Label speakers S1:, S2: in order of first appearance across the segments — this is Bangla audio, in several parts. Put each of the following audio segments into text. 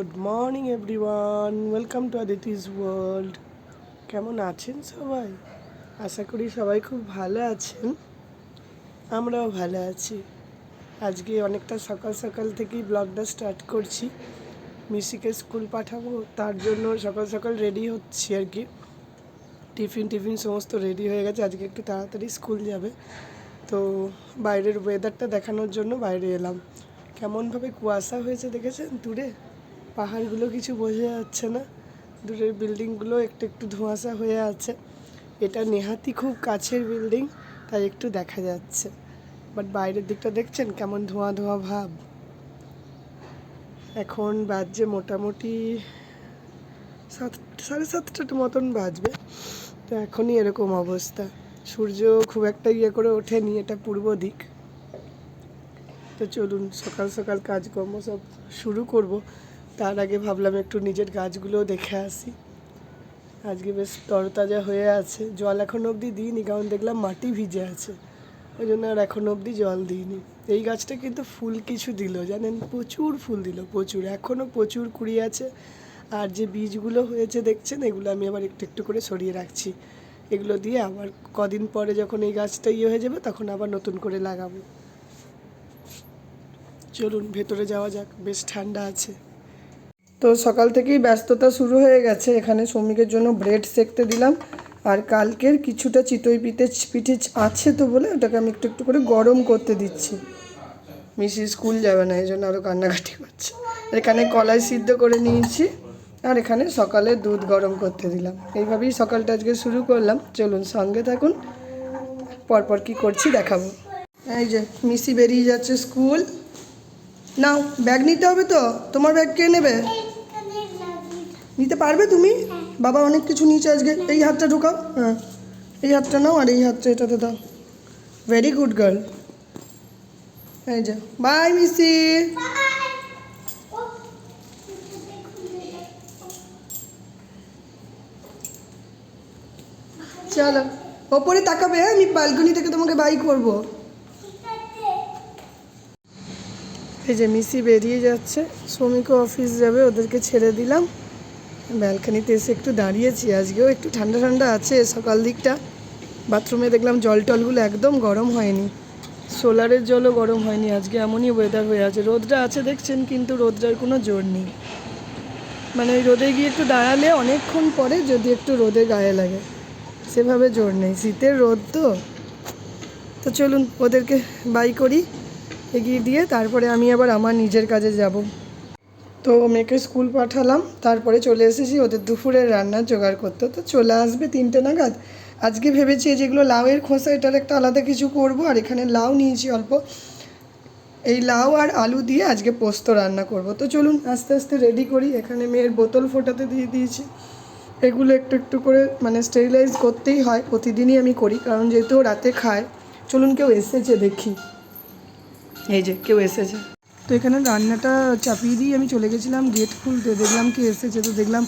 S1: Good morning everyone welcome to Aditi's world কেমন আছেন সবাই? আশা করি সবাই খুব ভালো আছেন। আমরাও ভালো আছি। আজকে অনেকটা সকাল সকাল থেকেই ব্লগটা স্টার্ট করছি। মিসিকে স্কুল পাঠাবো, তার জন্য সকাল সকাল রেডি হচ্ছি আর কি। টিফিন টিফিন সমস্ত রেডি হয়ে গেছে। আজকে একটু তাড়াতাড়ি স্কুল যাবে। তো বাইরের ওয়েদারটা দেখানোর জন্য বাইরে এলাম। কেমনভাবে কুয়াশা হয়েছে দেখেছেন? দূরে? পাহাড়গুলো কিছু বোঝা যাচ্ছে না। দূরের বিল্ডিংগুলো একটু একটু ধোঁয়াশা হয়ে আছে। এটা নেহাতি খুব কাছের বিল্ডিং, তাই একটু দেখা যাচ্ছে। বাট বাইরের দিকটা দেখছেন কেমন ধোঁয়া ধোঁয়া ভাব। এখন বাজছে মোটামুটি সাত, সাড়ে সাতটার মতন বাজবে। তো এখনই এরকম অবস্থা। সূর্য খুব একটা ইয়ে করে ওঠেনি, এটা পূর্ব দিক। তো চলুন, সকাল সকাল কাজকর্ম সব শুরু করব। তার আগে ভাবলাম একটু নিজের গাছগুলোও দেখে আসি। আজকে বেশ তরতাজা হয়ে আছে। জল এখন অবধি দিইনি, কারণ দেখলাম মাটি ভিজে আছে। ওই জন্য আর এখন অবধি জল দিইনি। এই গাছটা কিন্তু ফুল কিছু দিল, জানেন? প্রচুর ফুল দিল, প্রচুর। এখনও প্রচুর কুড়ি আছে। আর যে বীজগুলো হয়েছে, দেখছেন? এগুলো আমি আবার একটু একটু করে সরিয়ে রাখছি। এগুলো দিয়ে আবার কদিন পরে যখন এই গাছটা ইয়ে হয়ে যাবে, তখন আবার নতুন করে লাগাবো। চলুন, ভেতরে যাওয়া যাক। বেশ ঠান্ডা আছে। তো সকাল থেকেই ব্যস্ততা শুরু হয়ে গেছে। এখানে শ্রমিকের জন্য ব্রেড সেকতে দিলাম। আর কালকের কিছুটা চিতই পিঠে পিঠে আছে তো বলে ওটাকে আমি একটু একটু করে গরম করতে দিচ্ছি। মিসি স্কুল যাবে না, এই জন্য আরও কান্নাকাটি করছে। এখানে কলাই সিদ্ধ করে নিয়েছি আর এখানে সকালে দুধ গরম করতে দিলাম। এইভাবেই সকালটা আজকে শুরু করলাম। চলুন সঙ্গে থাকুন, পরপর কি করছি দেখাবো। এই যে মিসি বেরিয়ে যাচ্ছে স্কুল। নাও, ব্যাগ নিতে হবে তো? তোমার ব্যাগ কে নেবে? নিতে পারবে তুমি? বাবা অনেক কিছু নিয়েছে আজকে। এই হাতটা ঢোকাও। হ্যাঁ। এই হাতটা নাও আর এই হাতটা এটাতে দাও। ভেরি গুড গার্ল এই যে। Bye Missy. চলো। ওপরে তাকাবে হ্যাঁ? আমি বালকনি থেকে তোমাকে বাই করব। এই যে মিসি বেরিয়ে যাচ্ছে। শ্রমিকও অফিস যাবে, ওদেরকে ছেড়ে দিলাম। ব্যালকানিতে এসে একটু দাঁড়িয়েছি আজকেও, একটু ঠান্ডা ঠান্ডা আছে সকাল দিকটা। বাথরুমে দেখলাম জল টলগুলো একদম গরম হয়নি। সোলারের জলও গরম হয়নি, আজকে এমনই ওয়েদার হয়ে আছে। রোদটা আছে দেখছেন, কিন্তু রোদটার কোনো জোর নেই। মানে ওই রোদে গিয়ে একটু দাঁড়ালে অনেকক্ষণ পরে যদি একটু রোদে গায়ে লাগে। সেভাবে জোর নেই, শীতের রোদ তো। তো চলুন, ওদেরকে বাই করি, এগিয়ে দিয়ে তারপরে আমি আবার আমার নিজের কাজে যাব। তো মেয়েকে স্কুল পাঠালাম, তারপরে চলে এসেছি, ওদের দুপুরের রান্না জোগাড় করতে। তো চলে আসবে তিনটে নাগাদ। আজকে ভেবেছি এই যেগুলো লাউয়ের খোসা, এটার একটা আলাদা কিছু করব, আর এখানে লাউ নিয়েছি অল্প। এই লাউ আর আলু দিয়ে আজকে পোস্ত রান্না করব। তো চলুন, আস্তে আস্তে রেডি করি। এখানে মেয়ের বোতল ফোটাতে দিয়ে দিয়েছি। এগুলো একটু একটু করে মানে স্টেরিলাইজ করতেই হয়, প্রতিদিনই আমি করি, কারণ যেহেতু রাতে খায়। চলুন কেউ এসেছে দেখি। এই যে, কেউ এসেছে। তো এখানে রান্নাটা চাপিয়ে দিয়ে আমি চলে গেছিলাম গেট খুলতে। দেখলাম কি এসেছে, তো দেখলাম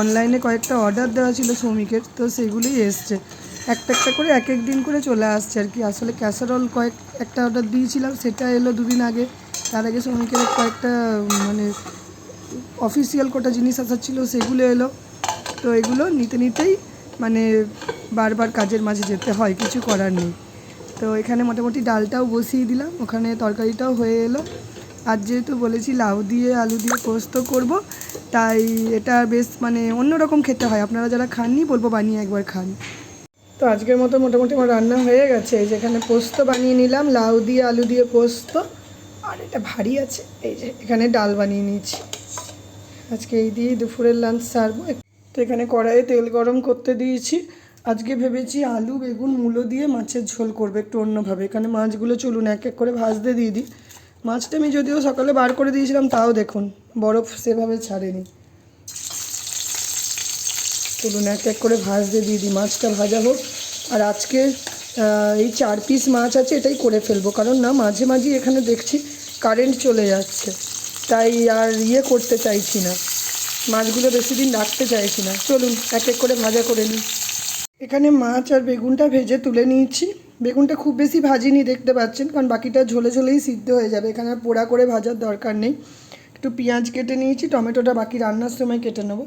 S1: অনলাইনে কয়েকটা অর্ডার দেওয়া ছিল শ্রমিকের, তো সেগুলোই এসছে। একটা একটা করে এক এক দিন করে চলে আসছে আর কি। আসলে ক্যাসারল কয়েক, একটা অর্ডার দিয়েছিলাম, সেটা এলো দুদিন আগে। তার আগে শ্রমিকের কয়েকটা মানে অফিসিয়াল কটা জিনিস আসার ছিল, সেগুলো এলো। তো এগুলো নিতে নিতেই মানে বারবার কাজের মাঝে যেতে হয়, কিছু করার নেই। তো এখানে মোটামুটি ডালটাও বসিয়ে দিলাম, ওখানে তরকারিটাও হয়ে এলো। আর যেহেতু বলেছি লাউ দিয়ে, আলু দিয়ে পোস্ত করব, তাই এটা বেশ মানে অন্যরকম খেতে হয়। আপনারা যারা খাননি, বলব বানিয়ে একবার খান। তো আজকের মতো মোটামুটি আমার রান্না হয়ে গেছে। এই যেখানে পোস্ত বানিয়ে নিলাম, লাউ দিয়ে, আলু দিয়ে পোস্ত, আর এটা ভারী আছে। এই যে এখানে ডাল বানিয়ে নিয়েছি। আজকে এই দিয়ে দুপুরের লাঞ্চ সারবো। তো এখানে কড়াইয়ে তেল গরম করতে দিয়েছি। আজকে ভেবেছি আলু, বেগুন, মূলো দিয়ে মাছের ঝোল করবে একটু অন্যভাবে। এখানে মাছগুলো চলুন এক এক করে ভাজতে দিয়ে দিই। মাছটা আমি যদিও সকালে বার করে দিয়েছিলাম, তাও দেখুন, বরফ সেভাবে ছাড়েনি। চলুন, এক এক করে ভাজতে দিয়ে দিই। মাছটা ভাজা হোক। আর আজকে এই চার পিস মাছ আছে, এটাই করে ফেলব। কারণ না, মাঝে মাঝে এখানে দেখছি কারেন্ট চলে যাচ্ছে। তাই আর ইয়ে করতে চাইছি না। মাছগুলো বেশি দিন রাখতে চাইছি না। চলুন, এক এক করে ভাজা করে নিই। এখানে মাছ আর বেগুনটা ভেজে তুলে নিয়েছি। বেগুনটা খুব বেশি ভাজিনি দেখতে পাচ্ছেন, কারণ বাকিটা ঝোলে ঝোলেই সিদ্ধ হয়ে যাবে। এখানে আর পোড়া করে ভাজার দরকার নেই। একটু পেঁয়াজ কেটে নিয়েছি, টমেটোটা বাকি রান্নার সময় কেটে নেব।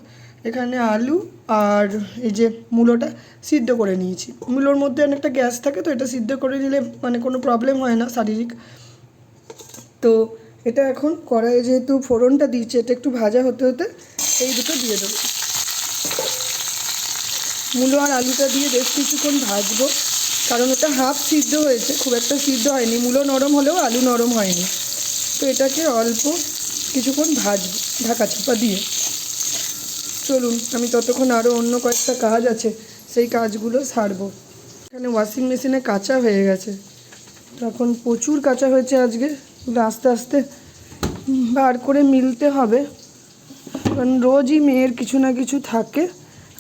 S1: এখানে আলু আর এই যে মূলোটা সিদ্ধ করে নিয়েছি। মূলোর মধ্যে অনেকটা গ্যাস থাকে, তো এটা সিদ্ধ করে দিলে মানে কোনো প্রবলেম হয় না শারীরিক। তো এটা এখন কড়াইয়ে যেহেতু ফোড়নটা দিয়েছে, এটা একটু ভাজা হতে হতে এই দুটো দিয়ে দেবো। মূলো আর আলুটা দিয়ে বেশ কিছুক্ষণ ভাজবো। কারণ এটা হাফ সিদ্ধ হয়েছে, খুব একটা সিদ্ধ হয়নি। মূলো নরম হলেও আলু নরম হয়নি। তো এটাকে অল্প কিছুক্ষণ ভাজবো ঢাকা চাপা দিয়ে। চলুন, আমি ততক্ষণ আরও অন্য কয়েকটা কাজ আছে, সেই কাজগুলো সারবো। এখানে ওয়াশিং মেশিনে কাঁচা হয়ে গেছে। তখন প্রচুর কাঁচা হয়েছে আজকে। আস্তে আস্তে বার করে মিলতে হবে। কারণ রোজই মেয়ের কিছু না কিছু থাকে।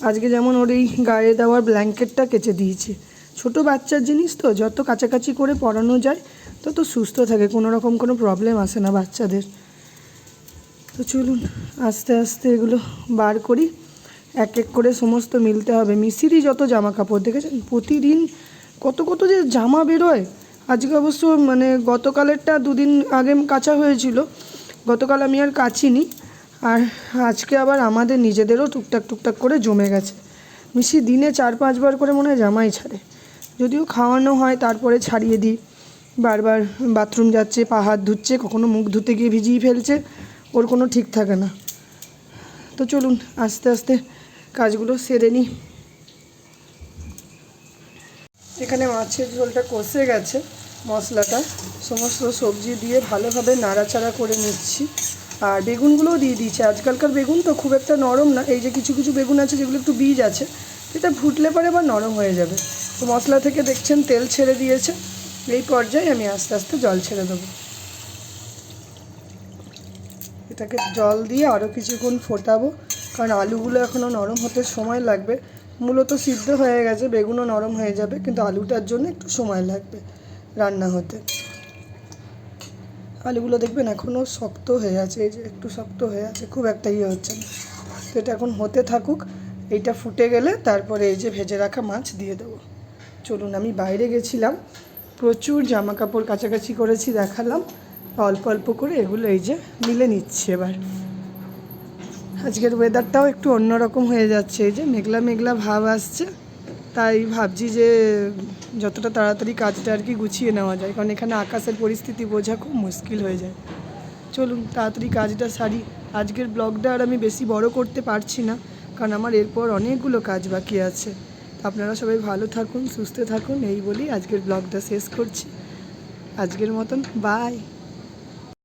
S1: আজকে যেমন ওর এই গায়ে দেওয়ার ব্ল্যাঙ্কেটটা কেচে দিয়েছি। ছোট বাচ্চার জিনিস তো, যত কাছাকাছি করে পরানো যায়, তত সুস্থ থাকে, কোনো রকম কোনো প্রবলেম আসে না বাচ্চাদের। তো চলুন, আস্তে আস্তে এগুলো বার করি। এক এক করে সমস্ত মিলতে হবে। মিসিরই যত জামা কাপড় দেখেছেন? প্রতিদিন কত কত যে জামা বেরোয়। আজকে অবশ্য মানে গতকালেরটা দুদিন আগে কাঁচা হয়েছিল। গতকাল আমি আর কাচিনি। আর আজকে আবার আমাদের নিজেদেরও টুকটাক টুকটাক করে জমে গেছে। মিশি দিনে চার পাঁচবার করে মনে হয় জামাই ছাড়ে। যদিও খাওয়ানো হয়, তারপরে ছাড়িয়ে দিই। বারবার বাথরুম যাচ্ছে, পা হাত ধুচ্ছে, কখনো মুখ ধুতে গিয়ে ভিজিয়ে ফেলছে, ওর কোনো ঠিক থাকে না। তো চলুন, আস্তে আস্তে কাজগুলো সেরে নিই। এখানে মাছের ঝোলটা কষে গেছে, মশলাটা। সমস্ত সবজি দিয়ে ভালোভাবে নাড়াচাড়া করে নিচ্ছি। আর বেগুনগুলোও দিয়ে দিয়েছি। আজকালকার বেগুন তো খুব একটা নরম না, এই যে কিছু কিছু বেগুন আছে, যেগুলো একটু বীজ আছে, এটা ফুটলে পরে আবার নরম হয়ে যাবে। তো মশলা থেকে দেখছেন তেল ছেড়ে দিয়েছে। এই পর্যায়ে আমি আস্তে আস্তে জল ছেড়ে দেবো। এটাকে জল দিয়ে আরও কিছুক্ষণ ফোটাবো। কারণ আলুগুলো এখনও নরম হতে সময় লাগবে। মূলত সিদ্ধ হয়ে গেছে, বেগুনও নরম হয়ে যাবে, কিন্তু আলুটার জন্য একটু সময় লাগবে রান্না হতে। আলুগুলো দেখবেন এখনও শক্ত হয়ে আছে, এই যে একটু শক্ত হয়ে আছে, খুব একটা ইয়ে হচ্ছে না। তো এটা এখন হতে থাকুক, এইটা ফুটে গেলে তারপরে এই যে ভেজে রাখা মাছ দিয়ে দেবো। চলুন, আমি বাইরে গেছিলাম, প্রচুর জামা কাপড় কাছাকাছি করেছি, দেখালাম, অল্প অল্প করে এগুলো এই যে মিলে নিচ্ছে এবার। আজকের ওয়েদারটাও একটু অন্যরকম হয়ে যাচ্ছে, এই যে মেঘলা মেঘলা ভাব আসছে, তাই ভাবছি যে যতটা তাড়াতাড়ি কাজটা আর কি গুছিয়ে নেওয়া যায়, কারণ এখানে আকাশের পরিস্থিতি বোঝা খুব মুশকিল হয়ে যায়। চলুন, তাড়াতাড়ি কাজটা সারি, আজকের ব্লগটা আর আমি বেশি বড় করতে পারছি না, কারণ আমার এরপর অনেকগুলো কাজ বাকি আছে। আপনারা সবাই ভালো থাকুন, সুস্থ থাকুন, এই বলি আজকের ব্লগটা শেষ করছি। আজকের মতন বাই